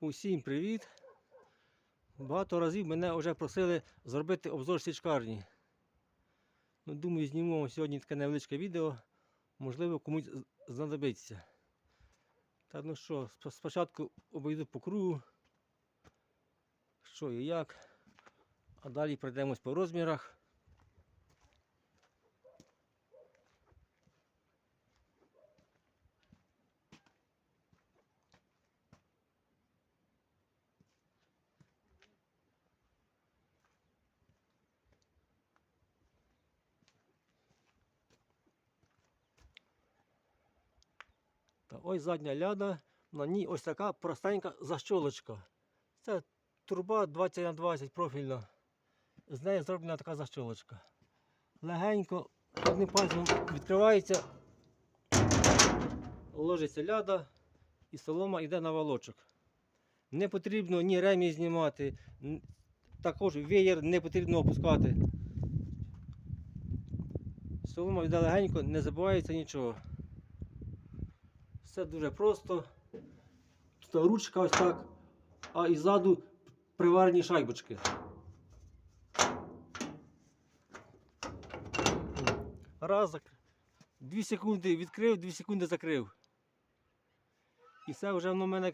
Усім привіт! Багато разів мене вже просили зробити обзор січкарні. Ну, думаю, знімемо сьогодні таке невеличке відео. Можливо, комусь знадобиться. Та ну що, спочатку обійду по кругу. Що і як. А далі пройдемось по розмірах. Ось задня ляда, на ній ось така простенька защолочка. Це труба 20 на 20 профільна. З неї зроблена така защолочка. Легенько одним пальцем відкривається, ложиться ляда і солома йде на волочок. Не потрібно ні ремінь знімати, також веєр не потрібно опускати. Солома йде легенько, не забувається нічого. Все дуже просто. Тут ручка ось так, а і ззаду приварені шайбочки. Раз, дві секунди відкрив, дві секунди закрив. І це вже воно в мене,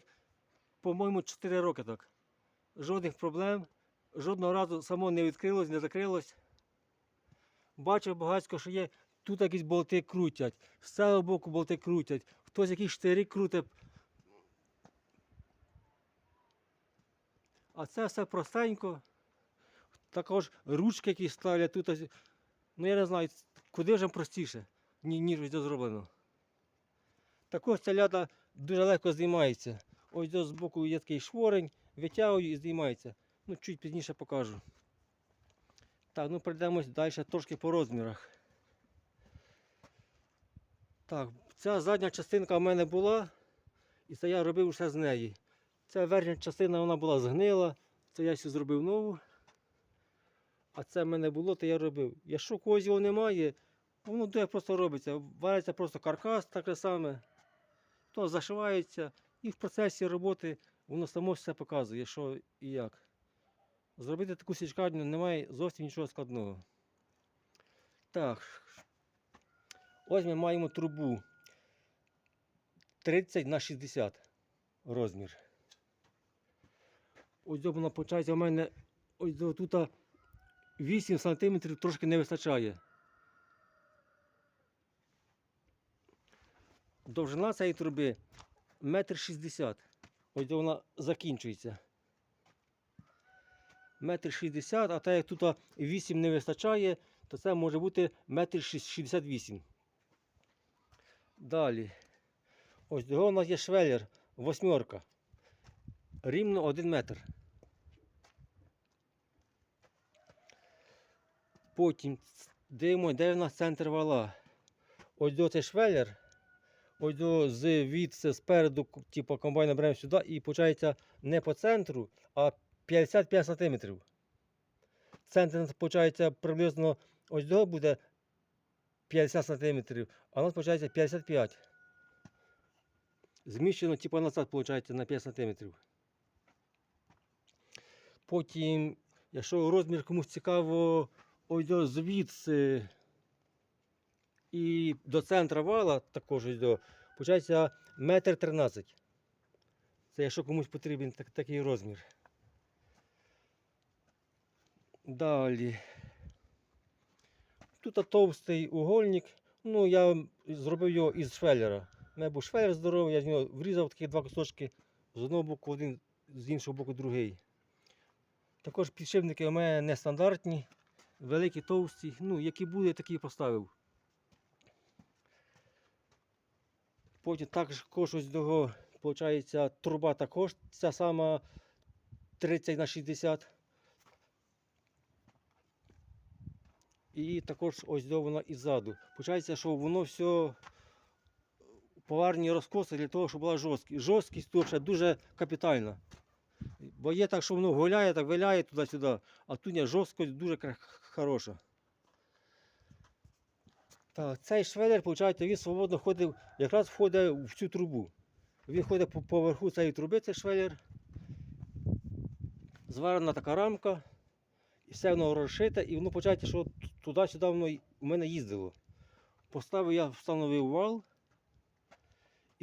по-моєму, 4 роки так. Жодних проблем. Жодного разу само не відкрилось, не закрилось. Бачив багатько, що є тут якісь болти крутять, з цього боку болти крутять, хтось якийсь штирик крутить. А це все простенько. Також ручки, які ставлять тут. Ну я не знаю, куди вже простіше, ніж ось зроблено. Також ця ляда дуже легко знімається. Ось з боку є такий шворень, витягую і знімається. Ну, чуть пізніше покажу. Так, ну пройдемось далі трошки по розмірах. Так, ця задня частинка в мене була, і це я робив все з неї. Ця верхня частина вона була згнила, це я ще зробив нову. А це в мене було, то я робив. Якщо когось його немає, воно де просто робиться. Вариться просто каркас таке саме, то зашивається і в процесі роботи воно само все показує, що і як. Зробити таку січкарню немає зовсім нічого складного. Так. Ось ми маємо трубу 30 на 60 розмір. Ось вона виходить, у мене ось тут 8 см трошки не вистачає. Довжина цієї труби 1,60 м. Ось де вона закінчується. Метр шістдесят, а так як тут 8 не вистачає, то це може бути метр шість- шістдесят вісім. Далі. Ось до у нас є швеллер, восьмерка. Рівно 1 метр. Потім дивимо, де в нас центр вала. Ось до цей швеллер. Ось до звідси спереду, типу комбайна беремо сюди і виходить не по центру, а 55 см. Центр виходить приблизно ось до буде 50 см, а у нас виходить 55 Зміщено типу назад виходить на 5 см. Потім, якщо розмір комусь цікаво, ось звідси і до центра вала, також до, виходить метр 13. Це якщо комусь потрібен так, такий розмір. Далі. Тут товстий угольник. Ну, я зробив його із швеллера. Мене був швеллер здоровий, я з нього врізав такі два кусочки з одного боку один, з іншого боку другий. Також підшипники у мене нестандартні, великі, товсті. Ну, які були, такі поставив. Потім також ось того, виходить, труба також ця сама 30 на 60. І також ось до вона і. Получається, що воно все поварні розкоси для того, щоб була жорсткість. Жорсткість тут ще дуже капітальна. Бо є так, що воно гуляє, так виляє туди-сюди, а тут жорсткість дуже хороша. Так, цей швеллер, виходить, він свободно ходив, якраз входить в цю трубу. Він ходить по поверху цієї труби, цей швеллер. зварена така рамка, і все воно розшите, і воно почається, що туди-сюди воно у мене їздило. Поставив я, встановив вал,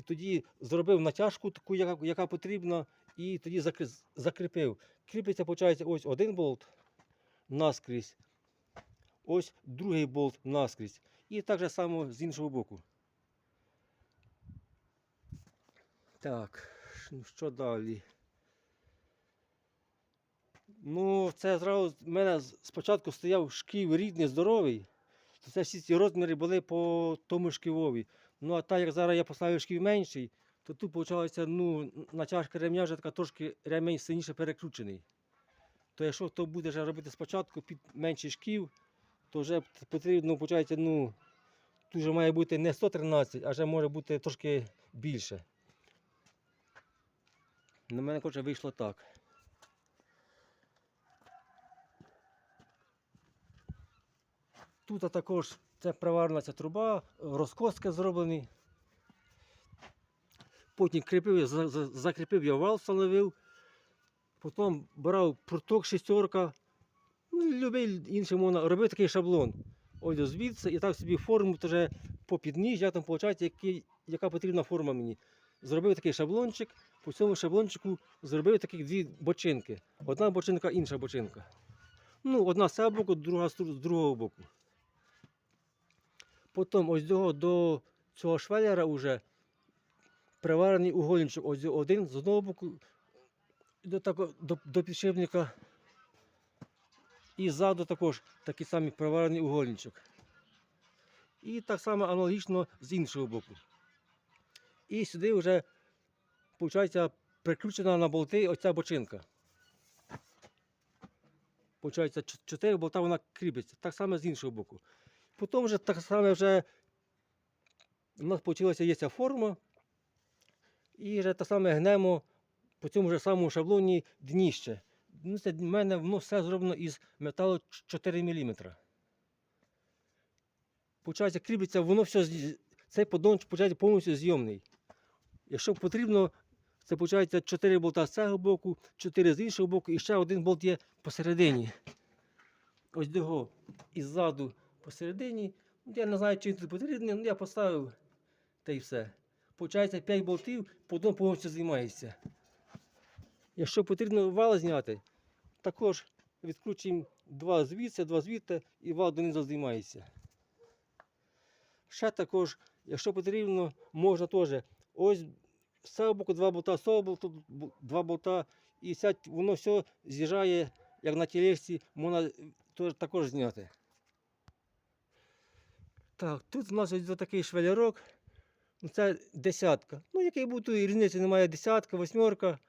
і тоді зробив натяжку таку, яка, яка потрібна, і тоді закр- закріпив. Кріпиться, виходить, ось один болт наскрізь, ось другий болт наскрізь. І так же само з іншого боку. Так, ш- що далі? Ну, це зразу в мене спочатку стояв шків рідний, здоровий. То це всі ці розміри були по тому шківові. Ну, а так як зараз я поставив шків менший, то тут виходить, ну, натяжка ремня вже така трошки ремень сильніше перекручений. То якщо хто буде вже робити спочатку під менший шків, то вже потрібно, виходить, ну, тут вже має бути не 113, а вже може бути трошки більше. На мене коротше, вийшло так. Тут також це приварена ця труба, розкоски зроблені. Потім кріпив, закріпив я вал, встановив. Потім брав пруток шістерка. Ну, інший можна робив такий шаблон. Ось звідси і так собі форму вже по підніжжя, там виходить, який, яка потрібна форма мені. Зробив такий шаблончик, по цьому шаблончику зробив таких дві бочинки. Одна бочинка, інша бочинка. Ну, одна з цього боку, друга з другого боку. Потім ось цього до цього швеллера вже приварений угольничок. Ось один з одного боку до, до, до підшипника. І ззаду також такий самий приварений угольничок. І так само аналогічно з іншого боку. І сюди вже, виходить, приключена на болти оця бочинка. Получається, чо- чотири болта вона кріпиться. Так само з іншого боку. Потім вже так само вже у нас вийшла є ця форма. І вже так само гнемо по цьому ж самому шаблоні дніще. Ну, це в мене воно все зроблено із металу 4 мм. Получається, кріпиться, воно все, цей поддон получається, повністю зйомний. Якщо потрібно, це виходить 4 болта з цього боку, 4 з іншого боку, і ще один болт є посередині. Ось його і ззаду посередині. Ну, Я не знаю, чи він тут потрібний, ну я поставив та й все. Получається 5 болтів, поддон повністю знімається. Якщо потрібно вал зняти, також відкручуємо два звідси, два звідти і вал донизу знімається. Ще також, якщо потрібно, можна теж ось з цього боку два болта, з цього боку два болта, і сядь, воно все з'їжджає, як на тілешці, можна теж також зняти. Так, тут у нас ось такий швелярок. Ну, Це десятка. Ну, який був тут різниці немає, десятка, восьмерка.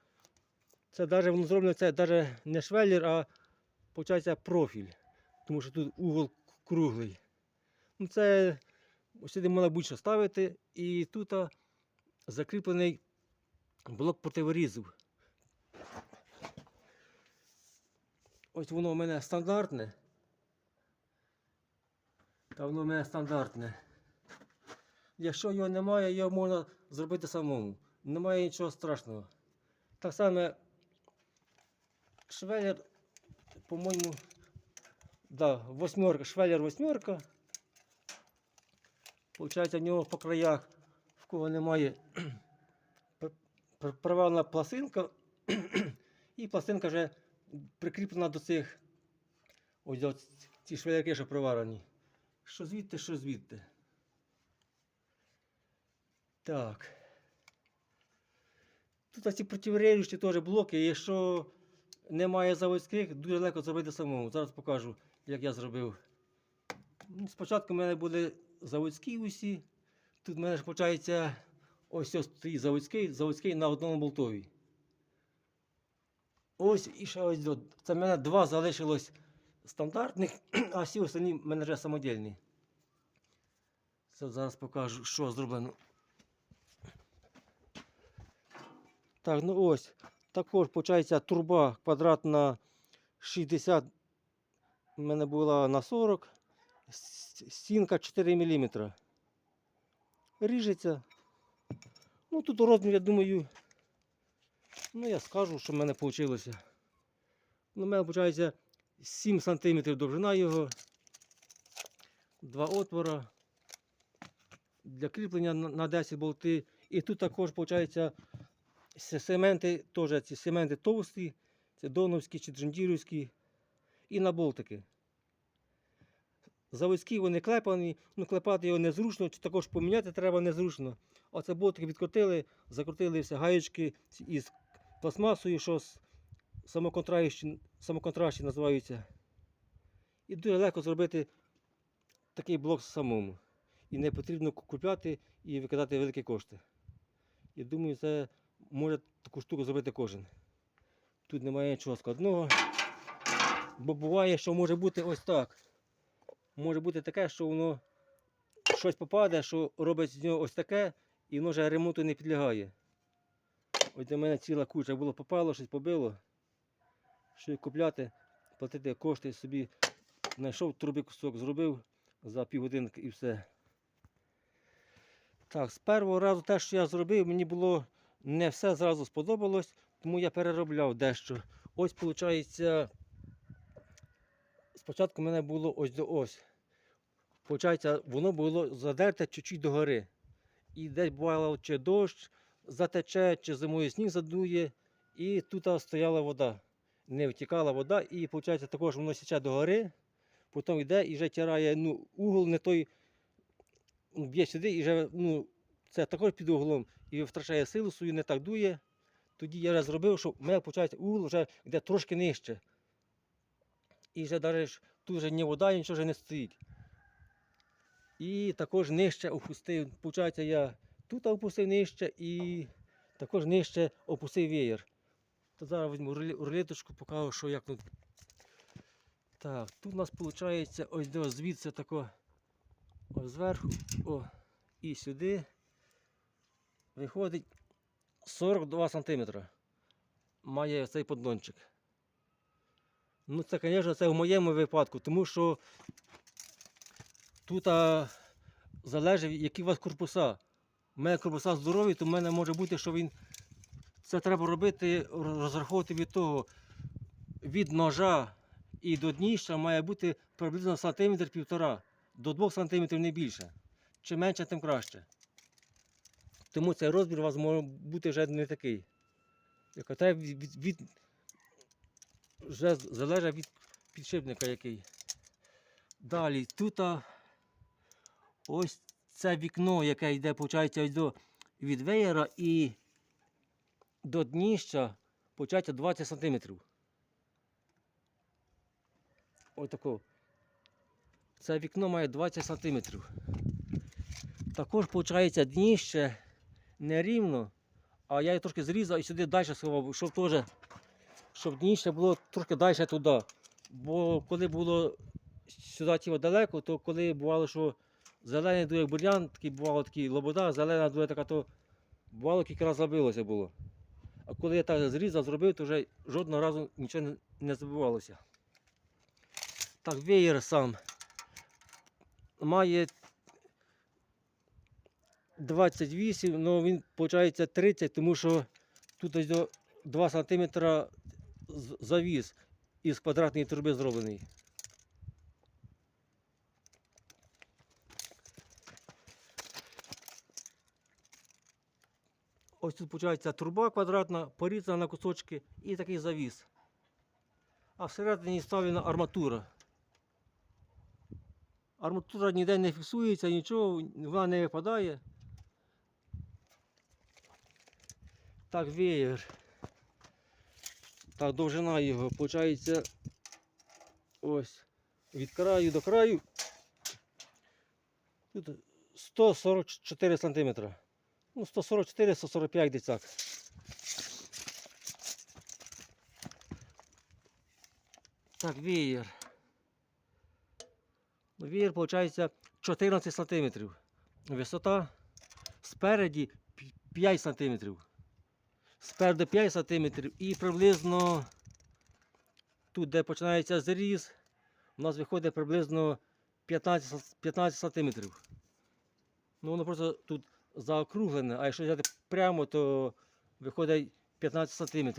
Це навіть воно зроблено, це навіть не швеллер, а виходить профіль. Тому що тут угол круглий. Ну, це сюди можна будь-що ставити. І тут закріплений блок противорізів. Ось воно у мене стандартне. Та воно у мене стандартне. Якщо його немає, його можна зробити самому. Немає нічого страшного. Так само швеллер, по-моєму, да, восьмерка, швеллер восьмерка. Получається, в нього по краях, в кого немає пр- пр- пластинка, і пластинка вже прикріплена до цих ось ці швеллерки, що проварені. Що звідти, що звідти. Так. Тут ці протиріжучі теж блоки. Якщо немає заводських, дуже легко зробити самому. Зараз покажу, як я зробив. Ну, Спочатку в мене були заводські усі. Тут в мене ж виходить ось ось стоїть заводський, заводський на одному болтові. Ось і ще ось. Це в мене два залишилось стандартних, а всі останні в мене вже самодільні. Це зараз покажу, що зроблено. Так, ну ось. Також, виходить, труба квадратна 60. У мене була на 40. Стінка 4 мм. Ріжеться. Ну тут розмір, я думаю. Ну, я скажу, що в мене вийшло. Ну, у мене виходить 7 см довжина його, два отвора для кріплення на на 10 болти. І тут також виходить сементи, теж ці сементи товсті, це доновські чи джендірівські, і на болтики. Заводські вони клепані, ну клепати його незручно, чи також поміняти треба незручно. Оце болтики відкрутили, закрутили все гаєчки із пластмасою, що с- самоконтрастні називаються. І дуже легко зробити такий блок самому. І не потрібно ку- купляти і викидати великі кошти. І думаю, це може таку штуку зробити кожен. Тут немає нічого складного. Бо буває, що може бути ось так. Може бути таке, що воно щось попаде, що робить з нього ось таке, і воно вже ремонту не підлягає. Ось до мене ціла куча було попало, щось побило. Що купляти, платити кошти собі. Знайшов трубі кусок, зробив за півгодинки і все. Так, з першого разу те, що я зробив, мені було не все зразу сподобалось, тому я переробляв дещо. Ось, виходить, спочатку в мене було ось до ось. Получається, воно було задерте чуть-чуть догори. І десь бувало, чи дощ затече, чи зимою сніг задує, і тут стояла вода. Не втікала вода, і виходить, також воно січе догори, потім йде і вже тирає ну, угол не той, ну, б'є сюди, і вже ну, це також під углом, і втрачає силу свою, не так дує. Тоді я вже зробив, що в мене виходить, угол вже йде трошки нижче. І вже навіть тут вже ні вода, нічого вже не стоїть. І також нижче опустив. Получається, я тут опустив нижче і також нижче опустив веєр. То зараз візьму рулеточку, покажу, що як тут. Так, тут у нас виходить ось до звідси тако ось зверху о, і сюди виходить 42 см. Має цей поддончик. Ну, це, звісно, це в моєму випадку, тому що тут а, залежить, які у вас корпуса. У мене корпуса здорові, то в мене може бути, що він. Це треба робити, розраховувати від того, від ножа і до дніща має бути приблизно сантиметр півтора, до 2 сантиметрів не більше. Чим менше, тим краще. Тому цей розмір у вас може бути вже не такий. Треба від, від, від, вже залежить від підшипника який. Далі тут ось це вікно, яке йде, виходить, від веєра і до дніща, виходить, 20 см. Тако. Це вікно має 20 см. Також, виходить, дніще нерівно, а я його трошки зрізав і сюди далі сховав, щоб теж щоб дніще було трошки далі туди. Бо коли було сюди тіло далеко, то коли бувало, що зелений дує бур'ян, такий бувало такий лобода, зелена дує така, то бувало кілька разів забилося було. А коли я так зрізав, зробив, то вже жодного разу нічого не, забивалося. Так, веєр сам має 28, але він виходить 30, тому що тут ось до 2 см з- завіс із квадратної труби зроблений. Ось тут виходить труба квадратна, порізана на кусочки і такий завіс. А всередині вставлена арматура. Арматура ніде не фіксується, нічого, вона не випадає. Так, веєр. Так, довжина його, виходить, ось від краю до краю. Тут 144 см. Ну, 144-145 десь так. Так, веєр. Ну, виходить, 14 см. Висота спереді 5 см. Спереду 5 см і приблизно тут, де починається зріз, у нас виходить приблизно 15, с- 15 см. Ну, воно просто тут заокруглене, а якщо взяти прямо, то виходить 15 см.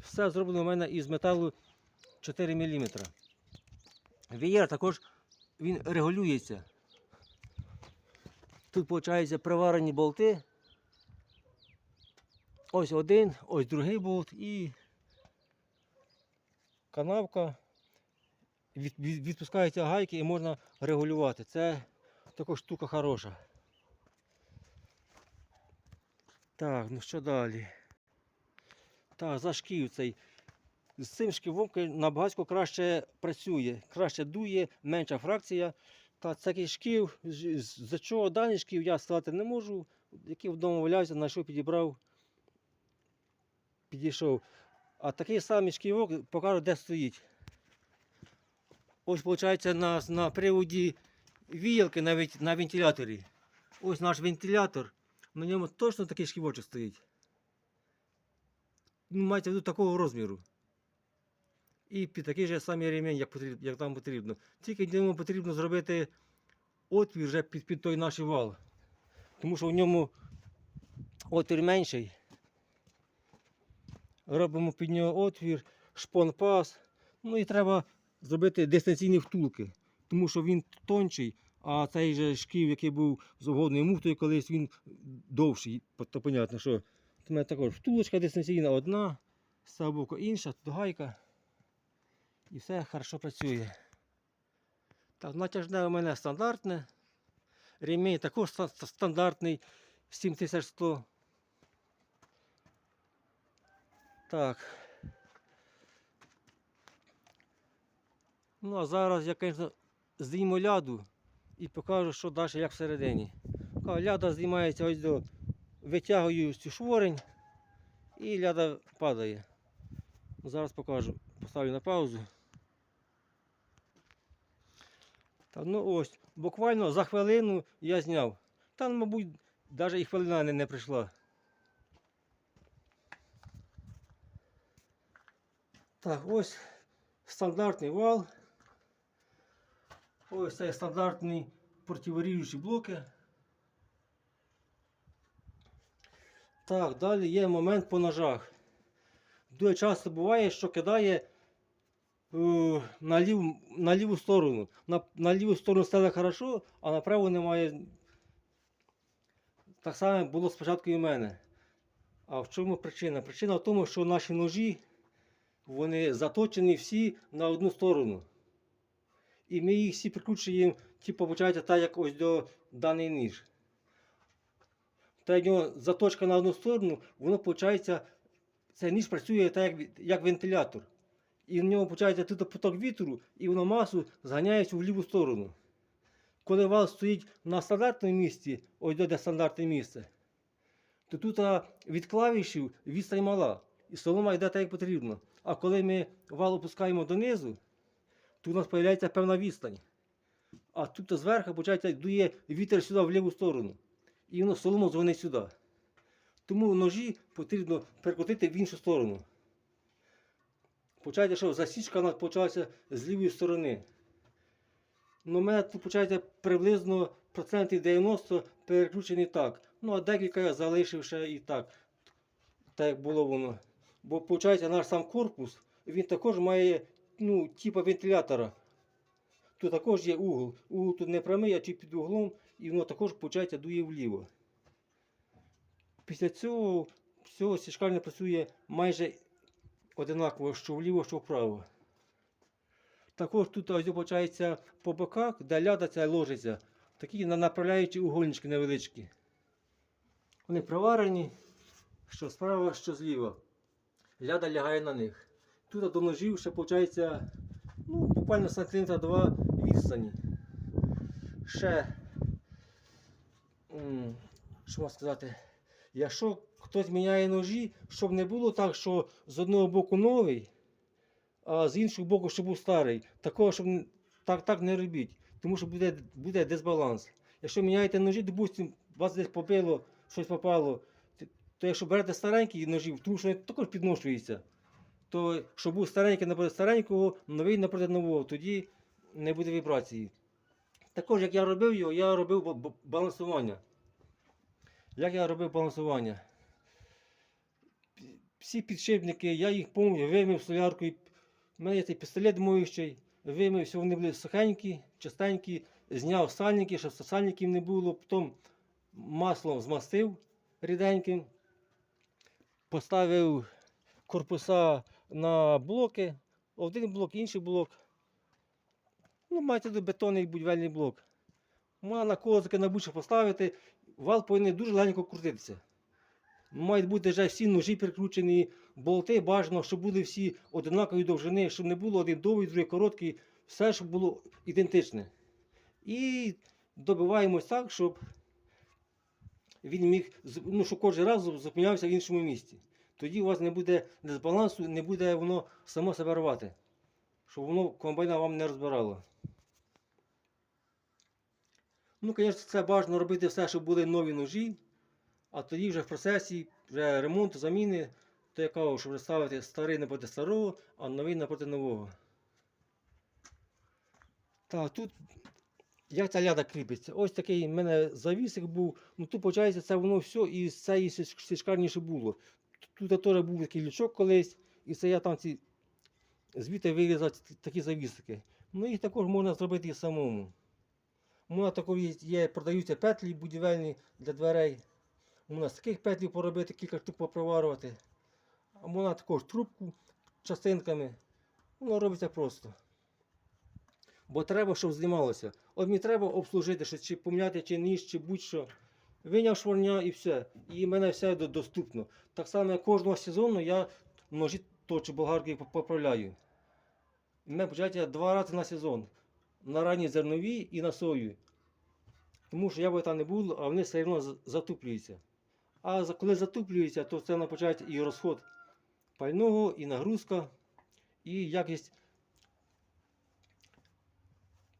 Все зроблено у мене із металу 4 мм. Вієр також він регулюється. Тут, виходить, приварені болти. Ось один, ось другий болт і канавка. Від, від- відпускаються гайки і можна регулювати. Це також штука хороша. Так, ну що далі? Так, за шків цей. З цим шківом набагато краще працює, краще дує, менша фракція. Та такий шків, за чого даний шків я сказати не можу. Який вдома валявся, знайшов, підібрав, підійшов. А такий самий шківок покажу, де стоїть. Ось, виходить, на, на приводі віялки на, вент- на вентиляторі. Ось наш вентилятор. На ньому точно такий шківочок стоїть. Ну, мається в виду такого розміру. І під такий же самий ремінь, як, як там потрібно. Тільки йому потрібно зробити отвір вже під, під той наш вал. Тому що в ньому отвір менший. Робимо під нього отвір, шпон-пас. Ну і треба зробити дистанційні втулки. Тому що він тонший, а цей же шків, який був з угодною муфтою колись, він довший. То понятно, що у мене також втулочка дистанційна одна, з цього боку інша, тут гайка. І все хорошо працює. Так, натяжне у мене стандартне. Ремінь також ста- ста- стандартний 7100. Так. Ну а зараз я, звісно, зніму ляду і покажу, що далі як всередині. Ляда знімається ось до витягую цю шворень і ляда падає. Зараз покажу. Поставлю на паузу. Та, ну ось, буквально за хвилину я зняв. Там, мабуть, навіть і хвилина не, не прийшла. Так, ось стандартний вал. Ось це стандартні противоріжучі блоки. Так, далі є момент по ножах. Дуже часто буває, що кидає е, на, лів, на ліву сторону. На, на ліву сторону стане хорошо, а на праву немає. Так само було спочатку і в мене. А в чому причина? Причина в тому, що наші ножі вони заточені всі на одну сторону. І ми їх всі прикручуємо, типу, виходить, так, як ось до даний ніж. Та нього заточка на одну сторону, воно виходить, цей ніж працює так, як, як вентилятор. І в нього виходить тут поток вітру, і воно масу зганяється в ліву сторону. Коли вал стоїть на стандартному місці, ось де стандартне місце, то тут від клавішів відстань мала. І солома йде так, як потрібно. А коли ми вал опускаємо донизу, то у нас з'являється певна відстань. А тут зверху, виходить, дує вітер сюди в ліву сторону. І воно соломо дзвонить сюди. Тому ножі потрібно перекотити в іншу сторону. Почайте, що засічка у нас почалася з лівої сторони. Ну, у мене тут почається приблизно процентів 90 переключений так. Ну, а декілька я залишив ще і так. Так як було воно. Бо виходить, наш сам корпус, він також має ну, типа вентилятора. Тут також є угол. Угол тут не прямий, а чуть під углом, і воно також виходить, дує вліво. Після цього всього сішкальне працює майже одинаково, що вліво, що вправо. Також тут ось виходить по боках, де ляда ця ложиться, такі на- направляючі угольнички невеличкі. Вони приварені, що справа, що зліва. Ляда лягає на них. Тут до ножів ще виходить ну, буквально сантиметра два відстані. Ще, що можна сказати, якщо хтось міняє ножі, щоб не було так, що з одного боку новий, а з іншого боку, щоб був старий. Такого, щоб так, так не робіть, тому що буде, буде дисбаланс. Якщо міняєте ножі, допустимо, вас десь побило, щось попало, то якщо берете старенькі ножі, тому що вони також підношуються, то щоб був старенький напроти старенького, новий напроти нового, тоді не буде вібрації. Також, як я робив його, я робив ба- ба- балансування. Як я робив балансування? всі підшипники, я їх повністю вимив соляркою. У мене є цей пістолет моющий, вимив, все, вони були сухенькі, чистенькі, зняв сальники, щоб сальників не було, потім маслом змастив ріденьким, поставив корпуса на блоки, один блок, інший блок. Ну, маєте бетонний будівельний блок. Можна на козики на бучу поставити, вал повинен дуже легенько крутитися. Мають бути вже всі ножі прикручені, болти бажано, щоб були всі однакової довжини, щоб не було один довгий, другий короткий, все, щоб було ідентичне. І добиваємось так, щоб він міг, ну, щоб кожен раз зупинявся в іншому місці. Тоді у вас не буде дисбалансу, не буде воно само себе рвати. Щоб воно комбайна вам не розбирало. Ну, звісно, це бажано робити все, щоб були нові ножі, а тоді вже в процесі вже ремонту, заміни, то я кажу, що вже ставити старий напроти старого, а новий напроти нового. Так, тут як ця ляда кріпиться? Ось такий в мене завісик був. Ну тут, виходить, це воно все і цієї січ- січкарніше було. Тут теж був такий лючок колись, і це я там ці звідти вирізав такі завісики. Ну їх також можна зробити і самому. У мене такої є, продаються петлі будівельні для дверей. Можна з таких петлів поробити, кілька штук поприварювати. А можна також трубку частинками. Воно робиться просто. Бо треба, щоб знімалося. От мені треба обслужити чи поміняти, чи ніж, чи будь-що. Виняв шворня і все. І в мене все до- доступно. Так само, кожного сезону я ножі точу болгарки поправляю. У мене почаття два рази на сезон. На ранні зернові і на сою. Тому що як би там не було, а вони все одно затуплюються. А коли затуплюються, то це на початку і розход пального, і нагрузка, і якість.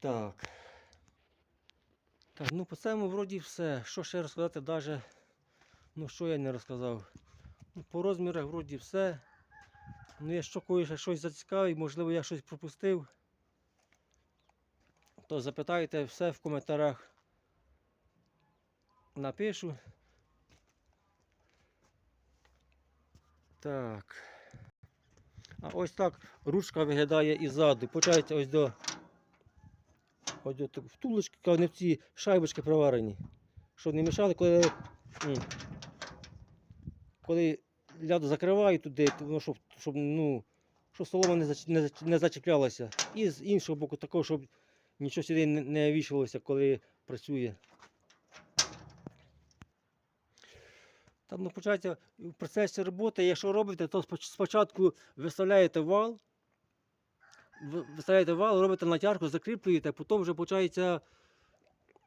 Так. Так, ну по цьому вроді все. Що ще розказати даже, ну що я не розказав. Ну, по розмірах вроді все. Ну, я що кое ще щось зацікавить, можливо, я щось пропустив. То запитайте все в коментарях. Напишу. Так. А ось так ручка виглядає іззаду. Почається ось до. Ось так- втулочки, вони в ці шайбочки проварені. Щоб не мішали, коли. Коли ляду закриваю туди, воно щоб, щоб, ну, щоб солома не, не, не зачіплялася. І з іншого боку такого, щоб нічого сюди не, не вішалося, коли працює. Там ну, почається в процесі роботи, якщо робите, то спочатку виставляєте вал, виставляєте вал, робите натяжку, закріплюєте, потім вже почається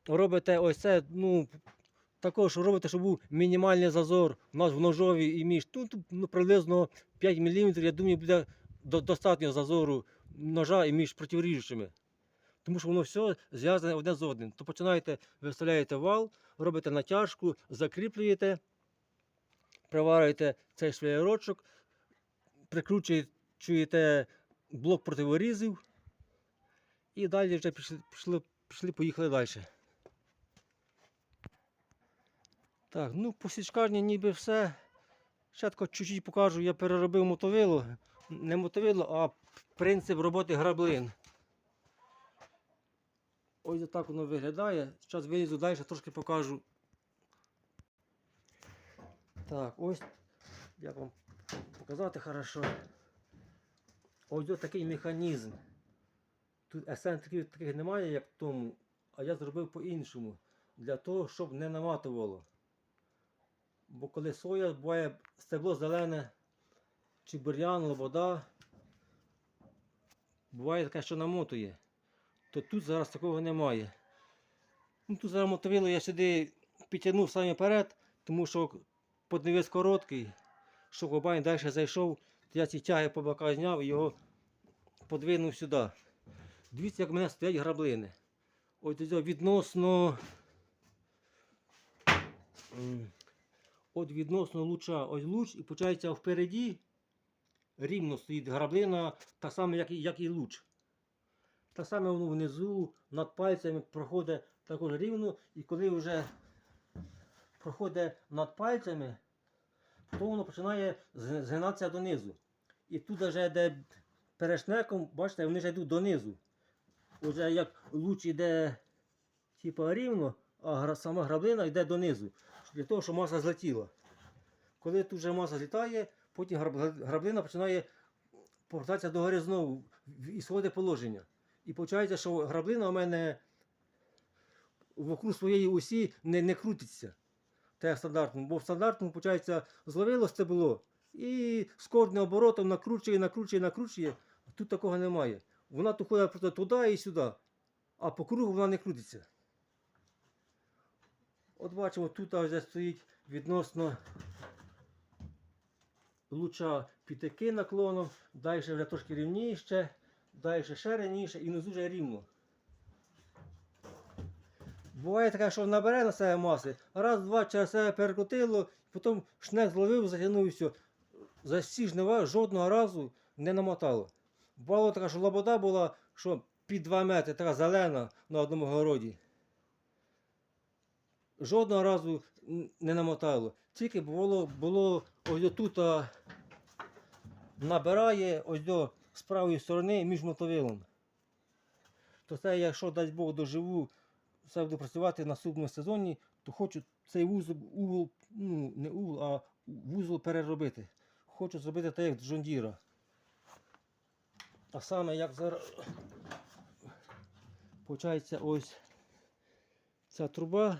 робите ось це, ну, також робите, щоб був мінімальний зазор у нас в ножові і між. Тут ну, приблизно 5 мм, я думаю, буде до- достатньо зазору ножа і між протиріжучими. Тому що воно все зв'язане одне з одним. То починаєте, виставляєте вал, робите натяжку, закріплюєте, приварюєте цей швеєрочок, прикручуєте блок противорізів і далі вже пішли, пішли, пішли поїхали далі. Так, ну по січкарні ніби все. Спочатку чуть-чуть покажу, я переробив мотовило. Не мотовило, а принцип роботи граблин. Ось так воно виглядає. Зараз вилізу далі, трошки покажу. Так, ось як вам показати хорошо. Ось ось такий механізм. Тут ексцентриків таких немає, як тому, а я зробив по-іншому. Для того, щоб не наматувало. Бо коли соя буває стебло зелене, чи бур'ян, лобода, буває таке, що намотує. То тут зараз такого немає. Ну, тут зараз мотовило я сюди підтягнув саме вперед, тому що подневіс короткий, щоб комбайн далі зайшов, я ці тяги по боках зняв і його подвинув сюди. Дивіться, як в мене стоять граблини. До відносно. От відносно луча, ось луч, і виходить впереді рівно стоїть граблина, так само, як і, як і луч. Так само воно внизу, над пальцями проходить також рівно, і коли вже проходить над пальцями, то воно починає згинатися донизу. І тут вже де перешнеком, бачите, вони вже йдуть донизу. Уже як луч іде типа рівно, а сама граблина йде донизу. Для того, щоб маса злетіла. Коли тут вже маса злітає, потім граблина починає повертатися до гори знову в ісходи положення. І виходить, що граблина у мене вокруг своєї осі не, не крутиться. Те як стандартному. Бо в стандартному, виходить, зловило стебло і з кожним оборотом накручує, накручує, накручує. Тут такого немає. Вона то ходить просто туди і сюди, а по кругу вона не крутиться. От бачимо, тут вже стоїть відносно луча пітаки наклоном, далі вже трошки рівніше, далі ще рівніше і внизу вже рівно. Буває таке, що набере на себе маси, раз, два через себе перекрутило, потім шнек зловив, затягнув і все. За всі жнива жодного разу не намотало. Бувало така, що лобода була, що під 2 метри, така зелена на одному городі. Жодного разу не намотало. Тільки було, було ось тут набирає ось до з правої сторони між мотовилом. То це, якщо дасть Бог доживу, все буду працювати в наступному сезоні, то хочу цей вузол, угол, ну не угол, а вузол переробити. Хочу зробити так, як Джон Діра. А саме як зараз. Получається ось ця труба.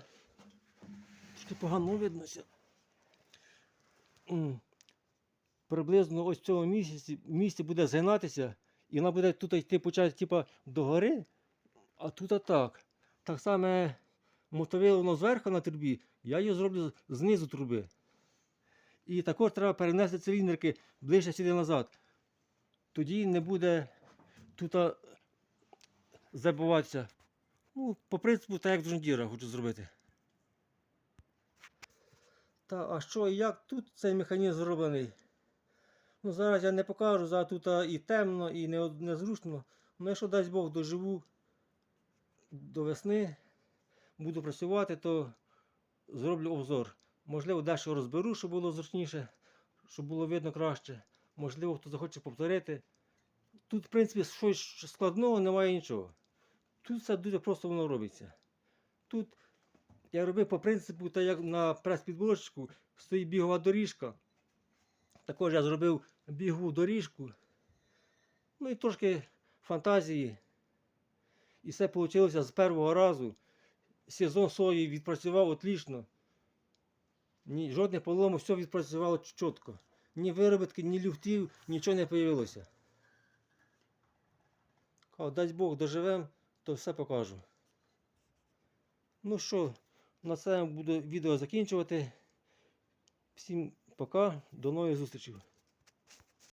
Трішки погано виднося. Приблизно ось в цьому місяці, місці буде згинатися, і вона буде тут йти почати типа догори, а тут так. Так само мотовило воно зверху на трубі, я її зроблю знизу труби. І також треба перенести циліндрики ближче сюди назад. Тоді не буде тут забуватися. Ну, по принципу, так як Джондіра хочу зробити. Та, а що і як тут цей механізм зроблений? Ну, зараз я не покажу, зараз тут і темно, і не, незручно. Ну, якщо дасть Бог доживу до весни, буду працювати, то зроблю обзор. Можливо, дещо розберу, щоб було зручніше, щоб було видно краще. Можливо, хто захоче повторити. Тут, в принципі, щось складного немає нічого. Тут все дуже просто воно робиться. Тут я робив по принципу, так як на прес-підборочку стоїть бігова доріжка. Також я зробив бігову доріжку. Ну і трошки фантазії. І все вийшло з першого разу. Сезон сої відпрацював отлично. Ні, жодних поломок, все відпрацювало чітко. Ні виробітки, ні люфтів, нічого не з'явилося. Дай Бог доживемо, то все покажу. Ну що, на цьому буду відео закінчувати. Всім пока, до нових зустрічей.